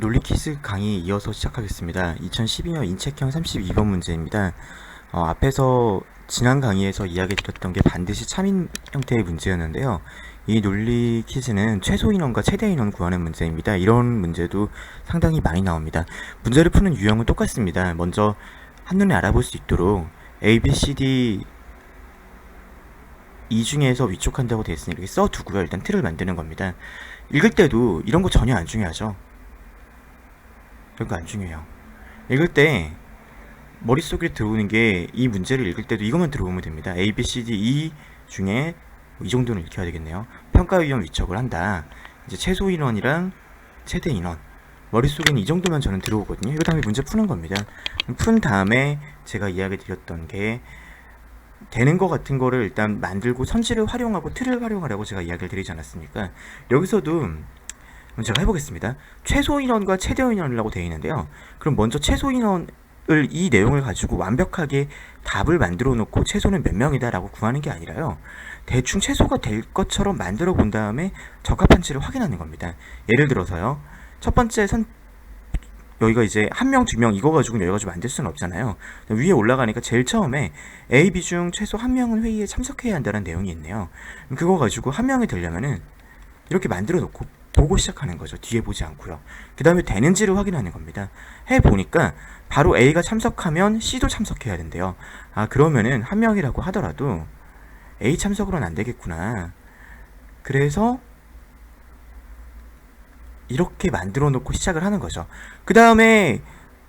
논리퀴즈 강의 이어서 시작하겠습니다. 2012년 인책형 32번 문제입니다. 어, 앞에서 지난 강의에서 이야기 드렸던 게 반드시 참인 형태의 문제였는데요. 이 논리 퀴즈는 최소 인원과 최대 인원 구하는 문제입니다. 이런 문제도 상당히 많이 나옵니다. 문제를 푸는 유형은 똑같습니다. 먼저 한눈에 알아볼 수 있도록 A, B, C, D 이 중에서 위촉한다고 되어 있으니 이렇게 써두고요. 일단 틀을 만드는 겁니다. 읽을 때도 이런 거 전혀 안 중요하죠. 이런 거 안 중요해요. 읽을 때 머릿속에 들어오는 게 이 문제를 읽을 때도 이것만 들어오면 됩니다. A, B, C, D, E 중에 이 정도는 읽혀야 되겠네요. 평가 위원 위촉을 한다. 이제 최소 인원이랑 최대 인원. 머릿속에는 이 정도만 저는 들어오거든요. 그 다음에 문제 푸는 겁니다. 푼 다음에 제가 이야기 드렸던 게 되는 것 같은 거를 일단 만들고 선지를 활용하고 틀을 활용하라고 제가 이야기를 드리지 않았습니까? 여기서도 제가 해보겠습니다. 최소 인원과 최대 인원이라고 되어 있는데요. 그럼 먼저 최소 인원 을 이 내용을 가지고 완벽하게 답을 만들어 놓고 최소는 몇 명이다라고 구하는 게 아니라요. 대충 최소가 될 것처럼 만들어 본 다음에 적합한지를 확인하는 겁니다. 예를 들어서요. 첫 번째 선 여기가 이제 한 명, 두 명 이거 가지고 여러 가지 만들 수는 없잖아요. 위에 올라가니까 제일 처음에 A, B 중 최소 한 명은 회의에 참석해야 한다는 내용이 있네요. 그거 가지고 한 명이 되려면은 이렇게 만들어 놓고 보고 시작하는 거죠. 뒤에 보지 않고요. 그 다음에 되는지를 확인하는 겁니다. 해 보니까 바로 A가 참석하면 C도 참석해야 된대요. 아 그러면은 한 명이라고 하더라도 A 참석으로는 안 되겠구나. 그래서 이렇게 만들어 놓고 시작을 하는 거죠. 그 다음에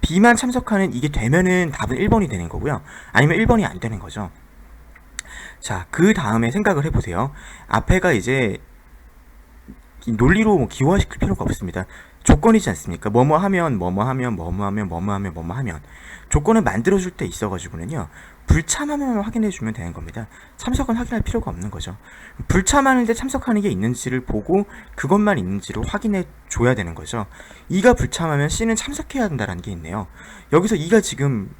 B만 참석하는 이게 되면은 답은 1번이 되는 거고요. 아니면 1번이 안 되는 거죠. 자, 그 다음에 생각을 해보세요. 앞에가 이제 이 논리로 뭐 기호화시킬 필요가 없습니다. 조건이지 않습니까? 뭐뭐 하면, 뭐뭐 하면, 뭐뭐 하면, 뭐뭐 하면, 뭐뭐 하면. 조건을 만들어 줄 때 있어 가지고는요, 불참하면 확인해 주면 되는 겁니다. 참석은 확인할 필요가 없는 거죠. 불참하는데 참석하는 게 있는지를 보고 그것만 있는지를 확인해 줘야 되는 거죠. E가 불참하면 C는 참석해야 된다는 게 있네요. 여기서 E가 지금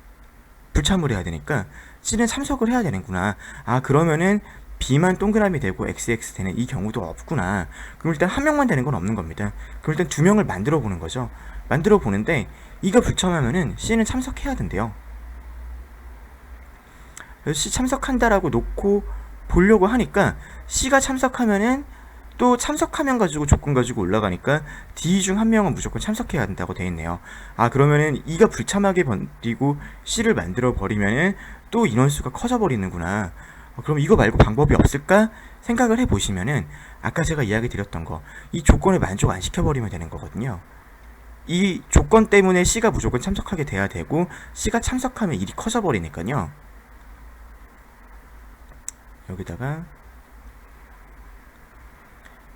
불참을 해야 되니까 C는 참석을 해야 되는구나. 아, 그러면은 B만 동그라미 되고 XX 되는 이 경우도 없구나. 그럼 일단 한 명만 되는 건 없는 겁니다. 그럼 일단 두 명을 만들어 보는 거죠. 만들어 보는데 E가 불참하면은 C는 참석해야 된대요. C 참석한다라고 놓고 보려고 하니까 C가 참석하면은 또 참석하면 가지고 조건 가지고 올라가니까 D 중 한 명은 무조건 참석해야 된다고 돼 있네요. 아 그러면은 E가 불참하게 버리고 C를 만들어 버리면은 또 인원수가 커져 버리는구나. 어, 그럼 이거 말고 방법이 없을까 생각을 해 보시면은 아까 제가 이야기 드렸던 거 이 조건을 만족 안 시켜 버리면 되는 거거든요. 이 조건 때문에 C가 무조건 참석하게 돼야 되고 C가 참석하면 일이 커져 버리니까요. 여기다가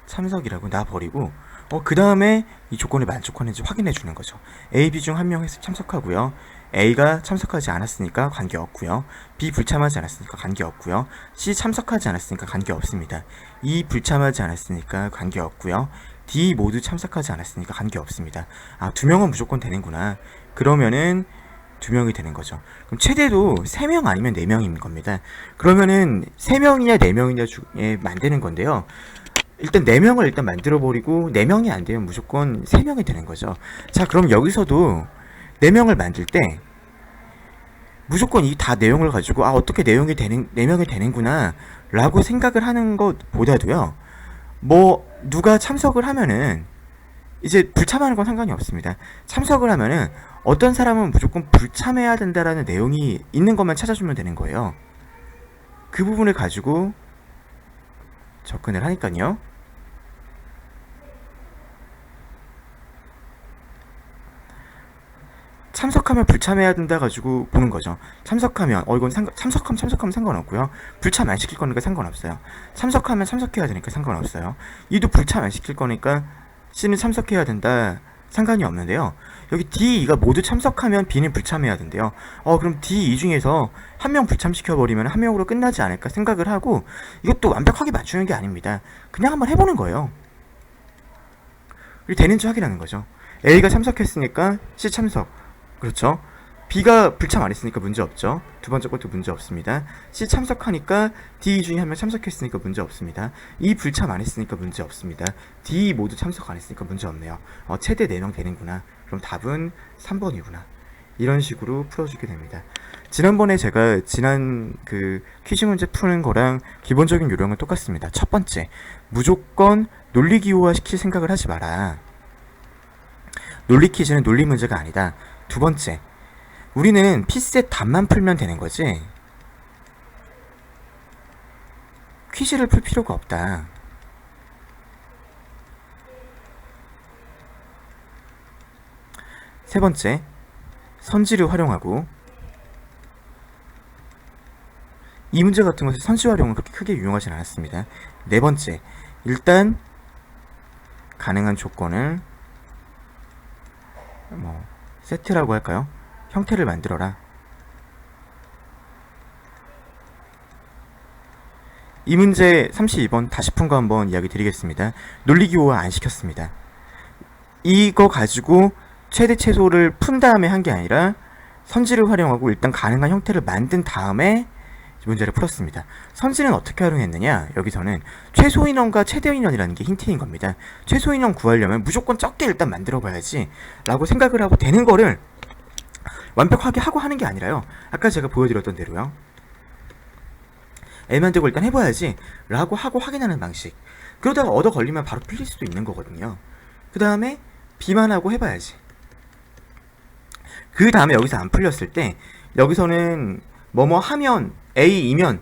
참석이라고 놔버리고 어, 그 다음에 이 조건을 만족하는지 확인해 주는 거죠. A, B 중 한명 참석하고요. A가 참석하지 않았으니까 관계 없고요. B 불참하지 않았으니까 관계 없고요. C 참석하지 않았으니까 관계 없습니다. E 불참하지 않았으니까 관계 없고요. D 모두 참석하지 않았으니까 관계 없습니다. 아, 두 명은 무조건 되는구나. 그러면은 두 명이 되는 거죠. 그럼 최대도 세 명 아니면 네 명인 겁니다. 그러면은 세 명이냐 네 명이냐 중에 만드는 건데요. 일단 4명을 일단 만들어 버리고 4명이 안 되면 무조건 3명이 되는 거죠. 자, 그럼 여기서도 4명을 만들 때 무조건 이 다 내용을 가지고 아, 어떻게 내용이 되는 4명이 되는구나 라고 생각을 하는 것보다도요. 뭐 누가 참석을 하면은 이제 불참하는 건 상관이 없습니다. 참석을 하면은 어떤 사람은 무조건 불참해야 된다라는 내용이 있는 것만 찾아주면 되는 거예요. 그 부분을 가지고 접근을 하니까요. 참석하면 불참해야 된다 가지고 보는 거죠. 참석하면 어 이건 상, 참석하면 참석하면 상관없고요. 불참 안 시킬 거니까 상관없어요. 참석하면 참석해야 되니까 상관없어요. 이도 불참 안 시킬 거니까 C는 참석해야 된다. 상관이 없는데요. 여기 D, E가 모두 참석하면 B는 불참해야 된대요. 어, 그럼 D, E 중에서 한 명 불참시켜버리면 한 명으로 끝나지 않을까 생각을 하고 이것도 완벽하게 맞추는 게 아닙니다. 그냥 한번 해보는 거예요. 되는지 확인하는 거죠. A가 참석했으니까 C 참석. 그렇죠. B가 불참 안 했으니까 문제 없죠. 두 번째 것도 문제 없습니다. C 참석하니까 D 중에 한 명 참석했으니까 문제 없습니다. E 불참 안 했으니까 문제 없습니다. D 모두 참석 안 했으니까 문제 없네요. 어, 최대 4명 되는구나. 그럼 답은 3번이구나. 이런 식으로 풀어주게 됩니다. 지난번에 제가 지난 그 퀴즈 문제 푸는 거랑 기본적인 요령은 똑같습니다. 첫 번째, 무조건 논리 기호화 시킬 생각을 하지 마라. 논리 퀴즈는 논리 문제가 아니다. 두 번째, 우리는 피셋 답만 풀면 되는 거지. 퀴즈를 풀 필요가 없다. 세 번째, 선지를 활용하고 이 문제 같은 것에 선지 활용은 그렇게 크게 유용하진 않았습니다. 네 번째, 일단 가능한 조건을 뭐 세트라고 할까요? 형태를 만들어라. 이 문제 32번 다시 푼 거 한번 이야기 드리겠습니다. 논리기호화 안 시켰습니다. 이거 가지고 최대 최소를 푼 다음에 한 게 아니라 선지를 활용하고 일단 가능한 형태를 만든 다음에 문제를 풀었습니다. 선지는 어떻게 활용했느냐? 여기서는 최소 인원과 최대 인원이라는 게 힌트인 겁니다. 최소 인원 구하려면 무조건 적게 일단 만들어 봐야지 라고 생각을 하고 되는 거를 완벽하게 하고 하는 게 아니라요. 아까 제가 보여드렸던 대로요. L 만들고 일단 해봐야지 라고 하고 확인하는 방식. 그러다가 얻어 걸리면 바로 풀릴 수도 있는 거거든요. 그 다음에 B만 하고 해봐야지. 그 다음에 여기서 안 풀렸을 때 여기서는 뭐뭐 하면 A이면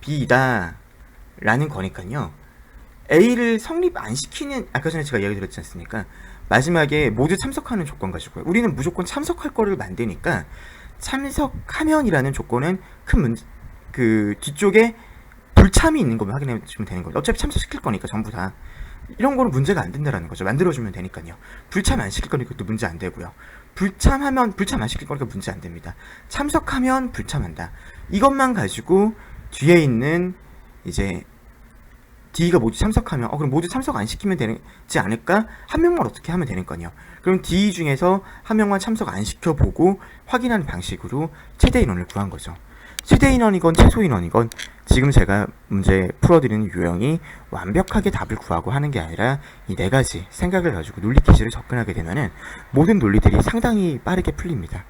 B이다 라는 거니까요. A를 성립 안 시키는 아까 전에 제가 이야기 드렸지 않습니까? 마지막에 모두 참석하는 조건 가지고요. 우리는 무조건 참석할 거를 만드니까 참석하면이라는 조건은 큰 문제 그 뒤쪽에 불참이 있는 것만 확인해 주면 되는 거죠. 어차피 참석시킬 거니까 전부 다 이런 거는 문제가 안 된다라는 거죠. 만들어주면 되니까요. 불참 안 시킬 거니까 또 문제 안 되고요. 불참하면 불참 안 시킬 거니까 문제 안 됩니다. 참석하면 불참한다. 이것만 가지고 뒤에 있는 이제 D가 모두 참석하면 어 그럼 모두 참석 안 시키면 되지 않을까? 한 명만 어떻게 하면 되는 거냐? 그럼 D 중에서 한 명만 참석 안 시켜보고 확인하는 방식으로 최대 인원을 구한 거죠. 최대 인원이건 최소 인원이건 지금 제가 문제 풀어드리는 유형이 완벽하게 답을 구하고 하는 게 아니라 이 네 가지 생각을 가지고 논리 퀴즈를 접근하게 되면은 모든 논리들이 상당히 빠르게 풀립니다.